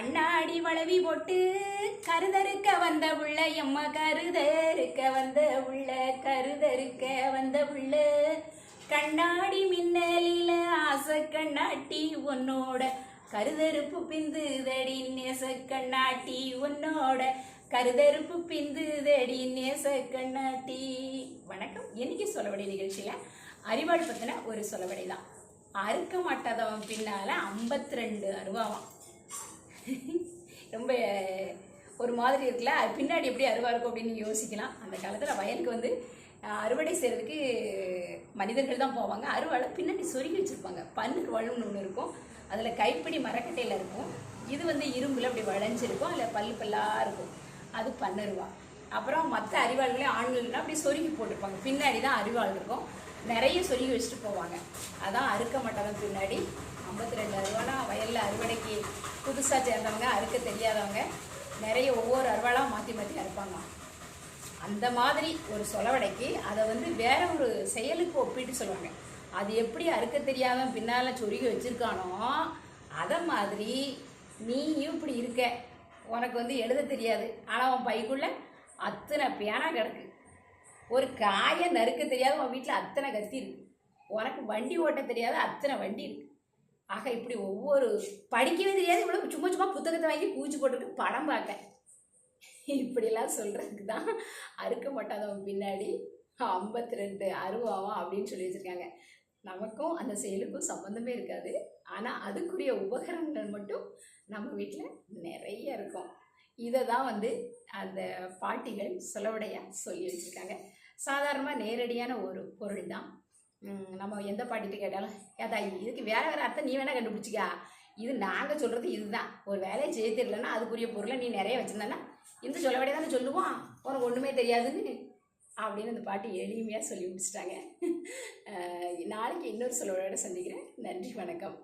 கண்ணாடி வளவி போட்டு கருதறுக்க வந்த உள்ள எம்மா கருதறுக்க வந்த உள்ள கருதறுக்க வந்த உள்ள கண்ணாடி மின்னலில ஆசை கண்ணாட்டி உன்னோட கருதறுப்பு பிந்து தடி நேச கண்ணாட்டி உன்னோட கருதறுப்பு பிந்து தடி நேச கண்ணாட்டி. வணக்கம். இன்னைக்கு சொல்லவடை நிகழ்ச்சியில அறிவாள் பத்தின ஒரு சொல்லவடை தான் அறுக்க மாட்டாதவன் பின்னால ஐம்பத்தி ரெண்டு அருவாவான் ரொம்ப ஒரு மாதிரி இருக்குல்ல? அது பின்னாடி எப்படி அருவா இருக்கும் அப்படின்னு யோசிக்கலாம். அந்த காலத்தில் வயலுக்கு வந்து அறுவடை செய்கிறதுக்கு மனிதர்கள் தான் போவாங்க. அருவாளை பின்னாடி சொருகி வச்சுருப்பாங்க. பன்னுக்கு வழுன்னு ஒன்று இருக்கும். அதில் கைப்பிடி மரக்கட்டையில் இருக்கும். இது வந்து இரும்பில் அப்படி வளைஞ்சிருக்கும். அதில் பல்லு பல்லாக இருக்கும். அது பன்னருவா. அப்புறம் மற்ற அரிவாள்களே ஆண்கள்னா அப்படி சொருகி போட்டிருப்பாங்க. பின்னாடி தான் அரிவாள் இருக்கும். நிறைய சொருகி வச்சுட்டு போவாங்க. அதான் அறுக்க மாட்டாங்க பின்னாடி. ஐம்பத்தி ரெண்டு அருவானா வயலில் அறுவடைக்கு புதுசாக சேர்ந்தவங்க அறுக்க தெரியாதவங்க நிறைய ஒவ்வொரு அருவாளாக மாற்றி மாற்றி அறுப்பாங்க. அந்த மாதிரி ஒரு சொலவடைக்கு அதை வந்து வேற ஒரு செயலுக்கு ஒப்பிட்டு சொல்லுவாங்க. அது எப்படி அறுக்க தெரியாம பின்னால் சொருகி வச்சுருக்கானோ அதை மாதிரி நீயும் இப்படி இருக்க. உனக்கு வந்து எழுத தெரியாது. ஆனால் உன் பைக்குள்ளே அத்தனை பேனா கிடக்கு. ஒரு காயை நறுக்க தெரியாது உன் வீட்டில் அத்தனை கத்தி இருக்கு. உனக்கு வண்டி ஓட்ட தெரியாத அத்தனை வண்டி இருக்குது ஆக இப்படி ஒவ்வொரு படிக்கவே தெரியாது. இவ்வளோ சும்மா சும்மா புத்தகத்தை வாங்கி பூச்சி போட்டுருக்கு படம் பார்க்க இப்படிலாம் சொல்கிறதுக்கு தான் அறுக்க மாட்டாதவன் பின்னாடி ஐம்பத்தி ரெண்டு அருவாவா அப்படின்னு சொல்லி வச்சுருக்காங்க. நமக்கும் அந்த செயலுக்கும் சம்மந்தமே இருக்காது. ஆனால் அதுக்குரிய உபகரணங்கள் மட்டும் நம்ம வீட்டில் நிறைய இருக்கும். இதை தான் வந்து அந்த பாட்டிகள் சொலவடையாக சொல்லி வச்சுருக்காங்க. சாதாரணமாக நேரடியான ஒரு பொருள் தான் நம்ம எந்த பாட்டிகிட்ட கேட்டாலும் ஏதா இதுக்கு வேற வேற அர்த்தம் நீ வேணால் கண்டுபிடிச்சிக்கா. இது நாங்கள் சொல்கிறது இதுதான். ஒரு வேலையை செய்ய தெரியலன்னா அதுக்குரிய பொருளை நீ நிறைய வச்சுருந்தேன்னா இந்த சொல்லவடைய தானே சொல்லுவோம் உனக்கு ஒன்றுமே தெரியாதுன்னு அப்படின்னு அந்த பாட்டி எளிமையாக சொல்லி முடிச்சிட்டாங்க. நாளைக்கு இன்னொரு சொல்லோட சந்திக்கிறேன். நன்றி வணக்கம்.